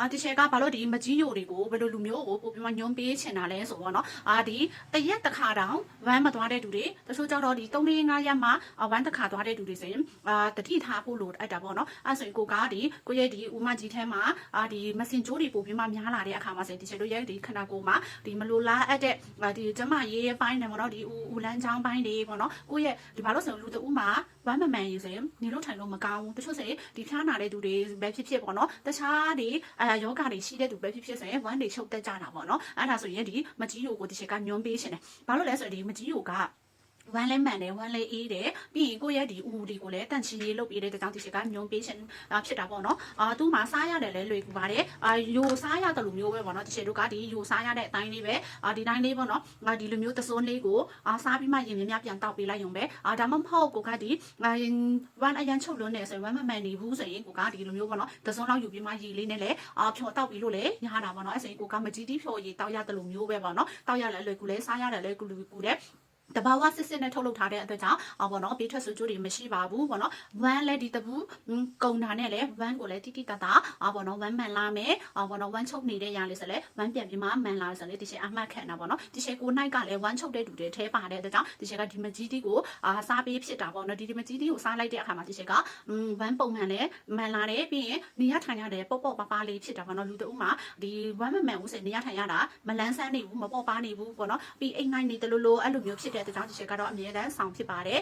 အာဒီရှယ်ကဘာလို့ဒီမကြီးယိုတွေကိုဘယ်လိုလူမျိုးကိုပို့ပြီးမှညွန်ပေးချင်တာလဲဆိုတော့နော်အာဒီတရက်တစ်ခါတောင်ဝမ်းမသွားတဲ့သူတွေတချို့ကြောက်တော့ဒီ3 4 5ရက်မှဝမ်းတစ်ခါသွားတဲ့သူတွေဆိုရင်အာတတိထားဖို့လို့အဲ့ဒါပေါ့နော်အဲ့ဆိုရင်ကိုကဒီကိုရဲ့ဒီဦးမကြီးထဲမှာအာဒီမစင်ချိုးတွေပို့ပြီးမှများလာတဲ့အခါမှာဆိုရင်ဒီရှယ်တို့ရဲ့ဒီခန္ဓာကိုယ်မှာဒီမလိုလားအပ်တဲ့အာဒီကျမရေးရဲ့ပိုင်းတယ်ပေါ့နော်ဒီဦးဦးလန်းချောင်းပိုင်းတွေပေါ့နော်ကိုရဲ့ဒီဘာလို့ဆိုရင်လူတဦးမှာဝမ်းမမှန်ရေးဆိုရင်နေလို့ထိုင်လို့မကောင်းဘူးတချို့ဆိုရင်ဒီဖျားနာတဲ့သူတွေပဲဖြစ်ဖြစ်ပေါ့နော်တခြားတွေအာယောဂတွေရှိတဲ့သူပဲဖြစ်ဖြစ်ဆိုရင်ဝမ်းတွေချုပ်တက်ကြတာပေါ့နော်အဲ့ဒါဆိုရင်ဒီမကြီးယိုကိုဒီချက်ကညွန်ပေးရှင်တယ်ဘာလို့လဲဆိုရင်ဒီမကြီးယိုက ဝမ်းလဲမှန်တယ်ဝမ်းလဲအေးတယ်ပြီးရင်ကိုယ့်ရဲ့ဒီဦးဒီကိုလည်းတန့်ချီရေးလုပ်ပေးတဲ့တောင်ဒီချက်ကညွန်ပေးရှင်အာဖြစ်တာပေါ့နော်အာသူ့မှာစားရတယ်လဲလွယ်ကူပါတယ်အာယိုစားရတယ်လို့မျိုးပဲပေါ့နော်ဒီချက်တို့ကဒီယိုစားရတဲ့အတိုင်းလေးပဲအာဒီတိုင်းလေးပေါ့နော်ငါဒီလိုမျိုးသစွန်းလေးကိုအာစားပြီးမှရင်များများပြန်တောက်ပေးလိုက်ရုံပဲအာဒါမှမဟုတ်ကိုကဒီငါဝမ်းအရန်ချုပ်လွန်းနေဆိုရင်ဝမ်းမမှန်နေဘူးဆိုရင်ကိုကဒီလိုမျိုးပေါ့နော်သစွန်းလောက်ယူပြီးမှရေလေးနဲ့လည်းအာဖြော်တောက်ပြီးလို့လည်းရတာပေါ့နော်အဲ့ဆိုရင်ကိုကမကြီးတီးဖြော်ရေတောက်ရတယ်လို့မျိုးပဲပေါ့နော်တောက်ရလဲလွယ်ကူလဲစားရတယ်လဲကူလူကူတဲ့ တဘာဝစစ်စစ်နဲ့ထုတ်လုပ်ထားတဲ့အတွက်ကြောင့်အော်ပေါ့နော်ဘေးထွက်ဆိုးကျိုးတွေမရှိပါဘူးပေါ့နော်ဝမ်းလည်းဒီတပူကုံတာနဲ့လည်းဝမ်းကိုလည်းတိတိတတ်တာအော်ပေါ့နော်ဝမ်းမှန်လာမယ်အော်ပေါ့နော်ဝမ်းချုပ်နေတဲ့ရလေးဆိုလည်းဝမ်းပြန်ပြီးမှမှန်လာဆိုလည်းဒီချက်အမှတ်ခံတာပေါ့နော်ဒီချက်ကိုနိုင်ကလည်းဝမ်းချုပ်တဲ့တူတွေထဲပါတဲ့အတွက်ကြောင့်ဒီချက်ကဒီမကြီးတီကိုအာစားပေးဖြစ်တာပေါ့နော်ဒီဒီမကြီးတီကိုစားလိုက်တဲ့အခါမှာဒီချက်ကဝမ်းပုံမှန်လည်းမှန်လာတယ်ပြီးရင်နေရထိုင်ရတယ်ပေါ့ပေါ့ပါပါလေးဖြစ်တာပေါ့နော်လူတအုပ်မှာဒီဝမ်းမမှန်ဘူးဆိုနေရထိုင်ရတာမလန်းဆန်းနေဘူးမပေါ့ပါနေဘူးပေါ့နော်ပြီးအိမ်နိုင်နေတယ်လို့လို့အဲ့လိုမျိုးဖြစ်တဲ့အတွက်ကြောင့်ဒီချက်ကတော့အမြဲတမ်းဆောင်ဖြစ်ပါတယ်